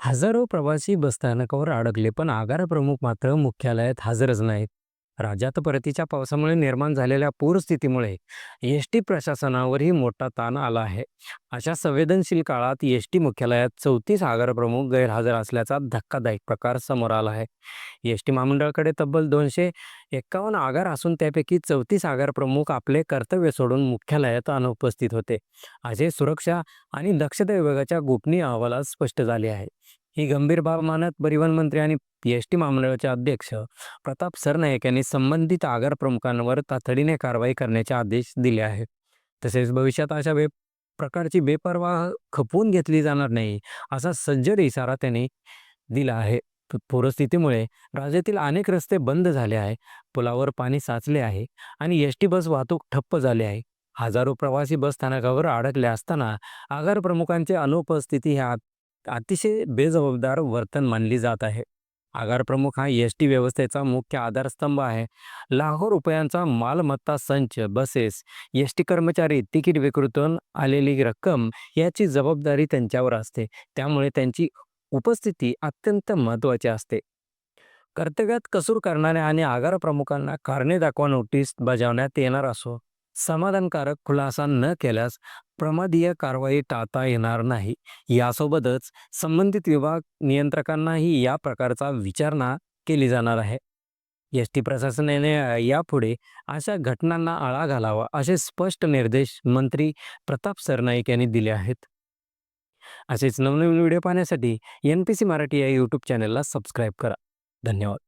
हजारो प्रवासी बसस्थानकावर अडकले पण आगार प्रमुख मात्र मुख्यालयात हजरच नाहीत. राज्यात परतीच्या पावसामुळे निर्माण झालेल्या पूरस्थितीमुळे एस टी प्रशासनावरही मोठा ताण आला आहे. अशा संवेदनशील काळात एस टी मुख्यालयात चौतीस आगार प्रमुख गैरहजर असल्याचा धक्कादायक प्रकार समोर आला आहे. एस टी महामंडळाकडे तब्बल दोनशे एक्कावन्न आगार असून त्यापैकी चौतीस आगार प्रमुख आपले कर्तव्य सोडून मुख्यालयात अनुपस्थित होते. असे सुरक्षा आणि दक्षता विभागाच्या गोपनीय अहवालात स्पष्ट झाले आहे. ही गंभीर बाब मानत परिवहन मंत्री आणि एस टी महामंडळाचे अध्यक्ष प्रताप सरनाईक यांनी संबंधित आगार प्रमुखांवर तातडीने कारवाई करण्याचे आदेश दिले आहेत. तसेच भविष्यात अशा बे प्रकारची बेपरवाह खपवून घेतली जाणार नाही असा सज्जड इशारा त्यांनी दिला आहे. पूरस्थितीमुळे राज्यातील अनेक रस्ते बंद झाले आहे पुलावर पाणी साचले आहे आणि एस टी बस वाहतूक ठप्प झाली आहे. हजारो प्रवासी बस स्थानकावर अडकले असताना आगार प्रमुखांची अनुपस्थिती ह्या अतिशय बेजबाबदार वर्तन मानली जात आहे. आगार प्रमुख हा एस टी व्यवस्थेचा मुख्य आधारस्तंभ आहे. लाखो रुपयांचा मालमत्ता संच बसेस एस टी कर्मचारी तिकीट विक्रीतून आलेली रक्कम याची जबाबदारी त्यांच्यावर असते. त्यामुळे त्यांची उपस्थिती अत्यंत महत्त्वाची असते. कर्तव्यात कसूर करणाऱ्या आणि आगार प्रमुखांना कारणे दाखवा नोटीस बजावण्यात येणार असो. समाधानकारक खुलासा न केल्यास प्रमादीय कारवाई टाळता येणार नाही. यासोबतच संबंधित विभाग नियंत्रकांनाही या प्रकारचा विचारणा केली जाणार आहे. एस टी प्रशासनाने यापुढे अशा घटनांना आळा घालावा असे स्पष्ट निर्देश मंत्री प्रताप सरनाईक यांनी दिले आहेत. असेच नवनवीन व्हिडिओ पाहण्यासाठी एन पी सी मराठी या यूट्यूब चॅनलला सबस्क्राईब करा. धन्यवाद.